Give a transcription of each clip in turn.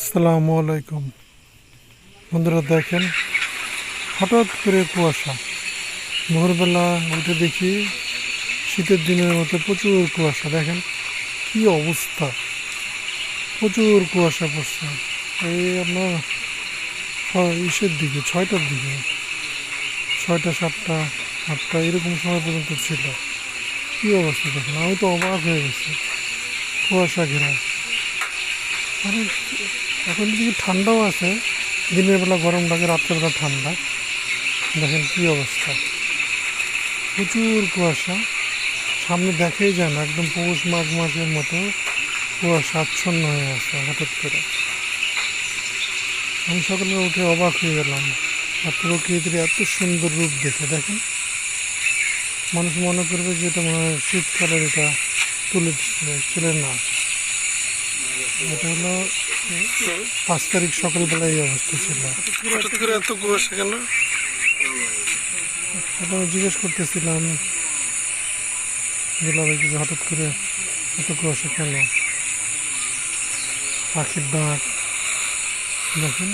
আসসালামু আলাইকুম। বন্ধুরা দেখেন, হঠাৎ করে কুয়াশা। ভোরবেলা উঠে দেখি শীতের দিনের মতো প্রচুর কুয়াশা। দেখেন কি অবস্থা। প্রচুর কুয়াশা পড়ছে। এই আপনার ইসের দিকে, ছয়টার দিকে। ছয়টা, সাতটা, আটটা, এরকম সময় পর্যন্ত ছিল। কি অবস্থা দেখেন, আমি তো অবাক হয়ে গেছি। কুয়াশা ঘেরা। আরে এখন দিকে ঠান্ডাও আছে, দিনের বেলা গরম লাগে রাত্রেবেলা ঠান্ডা। দেখেন কি অবস্থা। প্রচুর কুয়াশা। সামনে দেখাই যায় না একদম পৌষ মাঘ মাসের মতো কুয়াশা আচ্ছন্ন হয়ে আছে হঠাৎ করে। আমি সকালে উঠে অবাক হয়ে গেলাম। আর প্রকৃতির এত সুন্দর রূপ দেখে, দেখেন। মানুষ মনে করবে যে এটা মনে হয় শীতকালের এটা তুলে ছিল না। এটা হলো পাঁচ তারিখ সকালবেলা এই অবস্থা ছিল। এত কুয়াশা কেন? আমি জিজ্ঞেস করতেছিলাম দুলাভাইকে যে হঠাৎ করে এত কুয়াশা কেন? পাখির ডাক দেখেন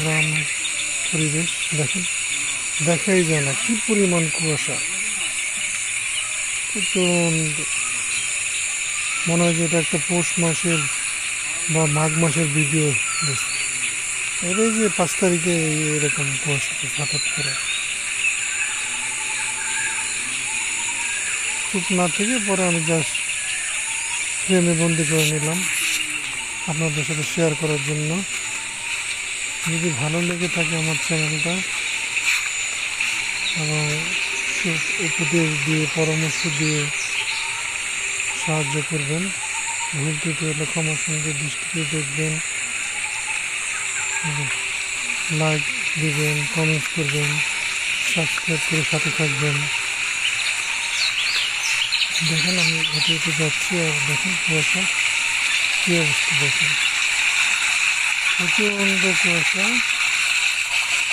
গ্রাম পরিবেশ দেখেন দেখাই যায় না কি পরিমাণ কুয়াশা। প্রচণ্ড। মনে হয় যে এটা একটা পৌষ মাসের বা মাঘ মাসের ভিডিও দেখছি এটাই যে পাঁচ তারিখে এরকম কুয়াশা হঠাৎ করে। চুপ না থেকে পরে আমি জাস্ট ফ্রেমে বন্দি করে নিলাম আপনাদের সাথে শেয়ার করার জন্য। যদি ভালো লেগে থাকে আমার চ্যানেলটা এবং উপদেশ দিয়ে, পরামর্শ দিয়ে সাহায্য করবেন। হলে ক্ষমার সঙ্গে দৃষ্টিতে দেখবেন লাইক দিবেন কমেন্টস করবেন সাবস্ক্রাইব করে সাথে থাকবেন। দেখেন আমি হেঁটে হেঁটে যাচ্ছি, আর দেখেন কুয়াশা, কী অবস্থা দেখেন। প্রচণ্ড কুয়াশা।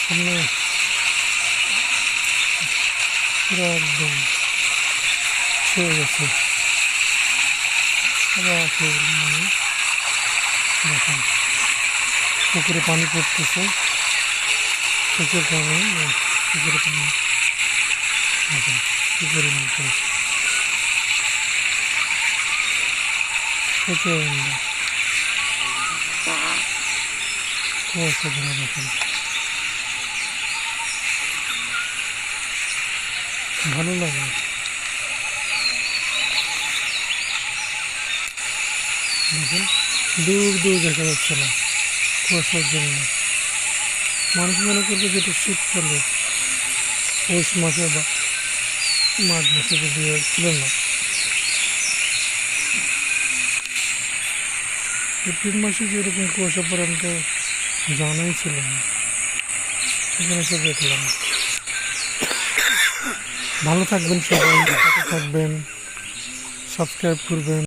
সামনে পুরো একদম ছেয়ে গেছে অবাক হয়ে গেলাম আমি। দেখেন পুকুরে পানি পড়তেছে। পুকুর পানি। পুকুরে পানি দেখেন কুয়াশা প্রচণ্ড কুয়াশা ঘেরা দেখেন ভালো লাগে দেখেন দূর দূর দেখা যাচ্ছে না কুয়াশার জন্য। মানুষ মনে করবে যে এটা শীতকালে। পৌষ মাসে বা মাঘ মাসে যদি ছিল না। এপ্রিল মাসে যে এরকম কুয়াশা পড়ে, আমি তো জানাই ছিল না। এখানে এসে দেখলাম। ভালো থাকবেন সবাই থাকবেন। সাবস্ক্রাইব করবেন।